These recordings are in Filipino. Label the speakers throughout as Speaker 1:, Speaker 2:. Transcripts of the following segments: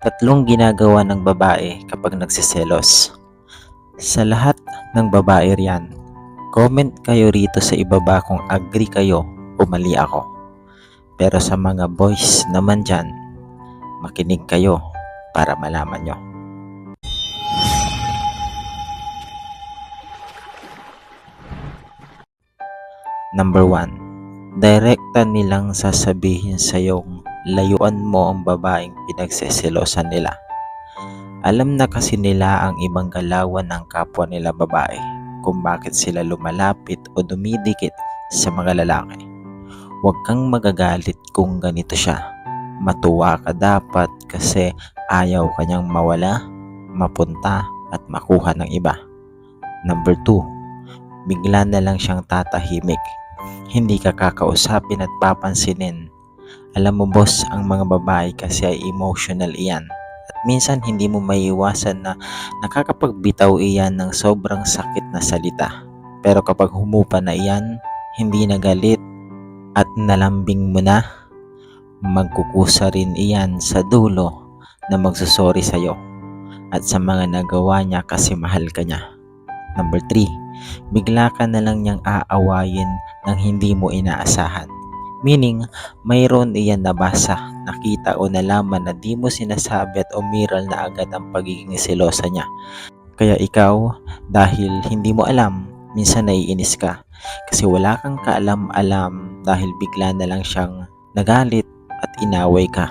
Speaker 1: Tatlong ginagawa ng babae kapag nagsiselos. Sa lahat ng babae riyan, comment kayo rito sa ibaba kung agree kayo o mali ako. Pero sa mga boys naman dyan, makinig kayo para malaman nyo. Number 1. Direkta nilang sasabihin sa yung layuan mo ang babaeng pinagseselosan nila. Alam na kasi nila ang ibang galawan ng kapwa nila babae kung bakit sila lumalapit o dumidikit sa mga lalaki. Huwag kang magagalit kung ganito siya. Matuwa ka dapat kasi ayaw kanyang mawala, mapunta at makuha ng iba. Number 2. Bigla na lang siyang tatahimik. Hindi ka kakausapin at papansinin. Alam mo boss, ang mga babae kasi ay emotional iyan. At minsan hindi mo maiiwasan na nakakapagbitaw iyan ng sobrang sakit na salita. Pero kapag humupa na iyan, hindi na galit at nalambing mo na, magkukusa rin iyan sa dulo na magsusori sa'yo at sa mga nagawa niya kasi mahal ka niya. Number 3, bigla ka na lang niyang aawayin ng hindi mo inaasahan. Meaning, mayroon iyan nabasa, nakita o nalaman na di mo sinasabi at umiral na agad ang pagiging selosa niya. Kaya ikaw, dahil hindi mo alam, minsan naiinis ka. Kasi wala kang kaalam-alam dahil bigla na lang siyang nagalit at inaway ka.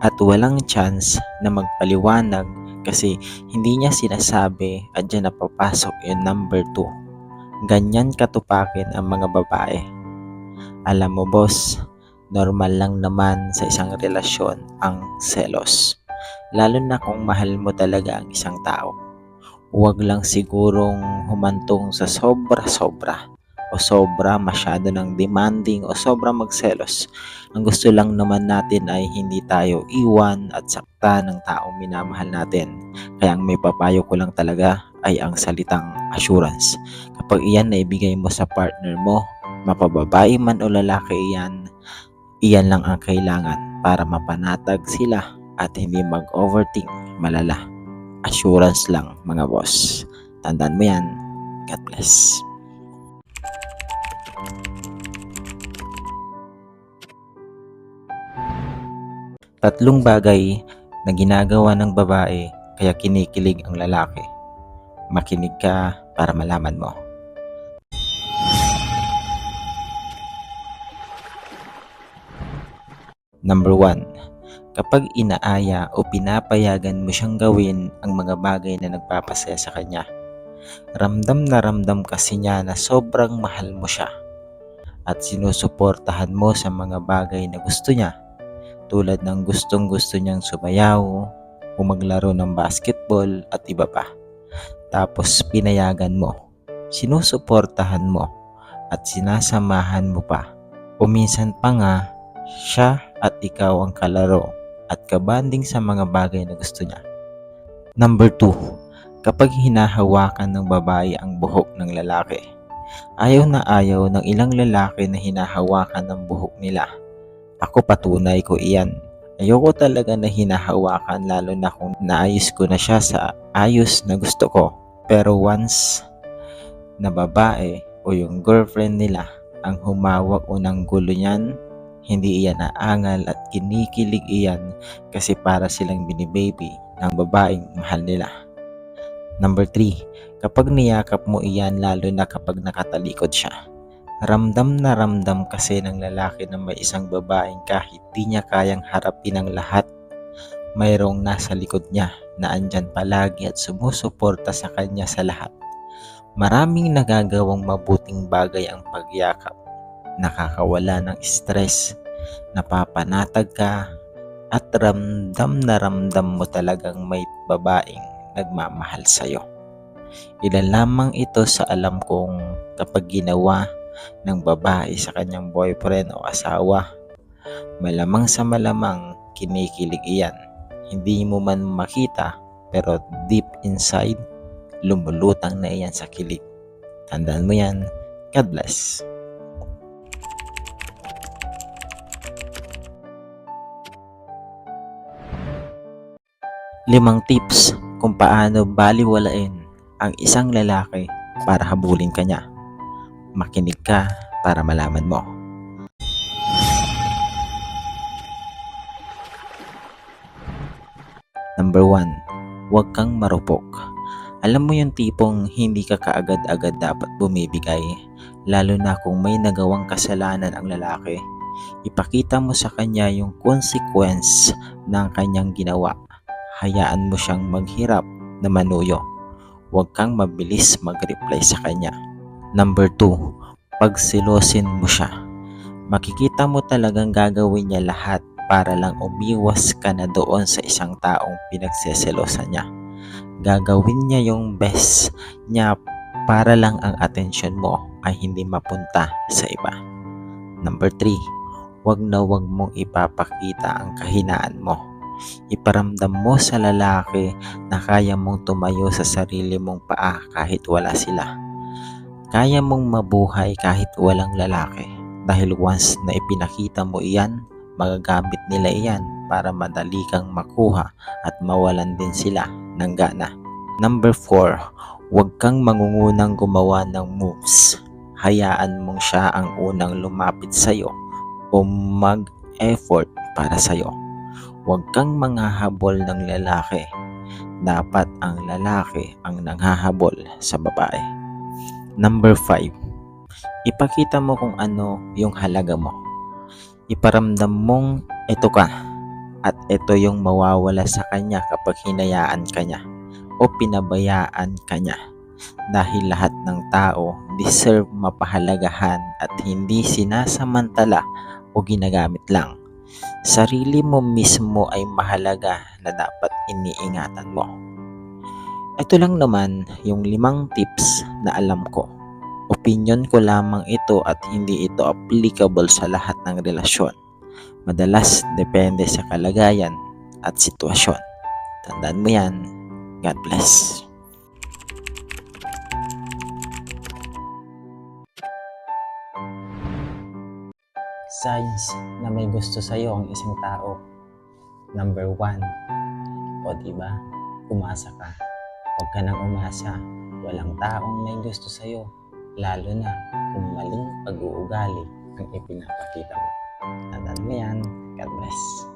Speaker 1: At walang chance na magpaliwanag kasi hindi niya sinasabi at dyan napapasok yung number 2. Ganyan katupakin ang mga babae. Alam mo boss, normal lang naman sa isang relasyon ang selos. Lalo na kung mahal mo talaga ang isang tao. Huwag lang sigurong humantong sa sobra-sobra o sobra masyado ng demanding o sobra magselos. Ang gusto lang naman natin ay hindi tayo iwan at sakta ng taong minamahal natin. Kaya ang may papayo ko lang talaga ay ang salitang assurance. Kapag iyan na ibigay mo sa partner mo, mapababae man o lalaki iyan, iyan lang ang kailangan para mapanatag sila at hindi mag-overthink malala. Assurance lang mga boss. Tandaan mo yan. God bless. Tatlong bagay na ginagawa ng babae kaya kinikilig ang lalaki. Makinig ka para malaman mo. Number 1. Kapag inaaya o pinapayagan mo siyang gawin ang mga bagay na nagpapasaya sa kanya, ramdam na ramdam kasi niya na sobrang mahal mo siya at sinusuportahan mo sa mga bagay na gusto niya tulad ng gustong gusto niyang sumayaw o maglaro ng basketball at iba pa. Tapos pinayagan mo, sinusuportahan mo at sinasamahan mo pa. O minsan pa nga, siya at ikaw ang kalaro at kabanding sa mga bagay na gusto niya. Number 2. Kapag hinahawakan ng babae ang buhok ng lalaki. Ayaw na ayaw ng ilang lalaki na hinahawakan ng buhok nila. Ako patunay ko iyan. Ayoko talaga na hinahawakan lalo na kung naayos ko na siya sa ayos na gusto ko. Pero once na babae o yung girlfriend nila ang humawak o ng gulo niyan, hindi iyan naangal at kinikilig iyan kasi para silang binibaby ng babaeng mahal nila. Number 3. Kapag niyakap mo iyan lalo na kapag nakatalikod siya. Ramdam na ramdam kasi ng lalaki na may isang babaeng kahit di niya kayang harapin ang lahat. Mayroong nasa likod niya na andyan palagi at sumusuporta sa kanya sa lahat. Maraming nagagawang mabuting bagay ang pagyakap. Nakakawala ng stress, napapanatag ka, at ramdam na ramdam mo talagang may babaeng nagmamahal sa'yo. Ilan lamang ito sa alam kong kapag ginawa ng babae sa kanyang boyfriend o asawa. Malamang sa malamang kinikilig iyan. Hindi mo man makita pero deep inside lumulutang na iyan sa kilig. Tandaan mo yan. God bless. Limang tips kung paano baliwalain ang isang lalaki para habulin ka niya. Makinig ka para malaman mo. Number 1. Huwag kang marupok. Alam mo yung tipong hindi ka kaagad-agad dapat bumibigay, lalo na kung may nagawang kasalanan ang lalaki. Ipakita mo sa kanya yung consequence ng kanyang ginawa. Hayaan mo siyang maghirap na manuyo. Huwag kang mabilis mag-reply sa kanya. Number 2. Pagsilosin mo siya. Makikita mo talagang gagawin niya lahat para lang umiwas ka na doon sa isang taong pinagseselosan niya. Gagawin niya yung best niya para lang ang atensyon mo ay hindi mapunta sa iba. Number 3. Huwag na huwag mong ipapakita ang kahinaan mo. Iparamdam mo sa lalaki na kaya mong tumayo sa sarili mong paa kahit wala sila. Kaya mong mabuhay kahit walang lalaki dahil once na ipinakita mo iyan, magagamit nila iyan para madali kang makuha at mawalan din sila ng gana. Number 4. Huwag kang mangungunang gumawa ng moves. Hayaan mong siya ang unang lumapit sa'yo o mag-effort para sa'yo. Huwag kang manghahabol ng lalaki. Dapat ang lalaki ang nanghahabol sa babae. Number 5. Ipakita mo kung ano yung halaga mo. Iparamdam mong ito ka at ito yung mawawala sa kanya kapag hinayaan ka niya o pinabayaan ka niya. Dahil lahat ng tao deserve mapahalagahan at hindi sinasamantala o ginagamit lang. Sarili mo mismo ay mahalaga na dapat iniingatan mo. Ito lang naman yung limang tips na alam ko. Opinion ko lamang ito at hindi ito applicable sa lahat ng relasyon. Madalas depende sa kalagayan at sitwasyon. Tandaan mo yan. God bless. Signs na may gusto sa'yo ang isang tao. Number one. O diba, umasa ka. Huwag ka nang umasa. Walang taong may gusto sa'yo. Lalo na kung maling pag-uugali ang ipinapakita mo. Tandaan mo yan. God bless.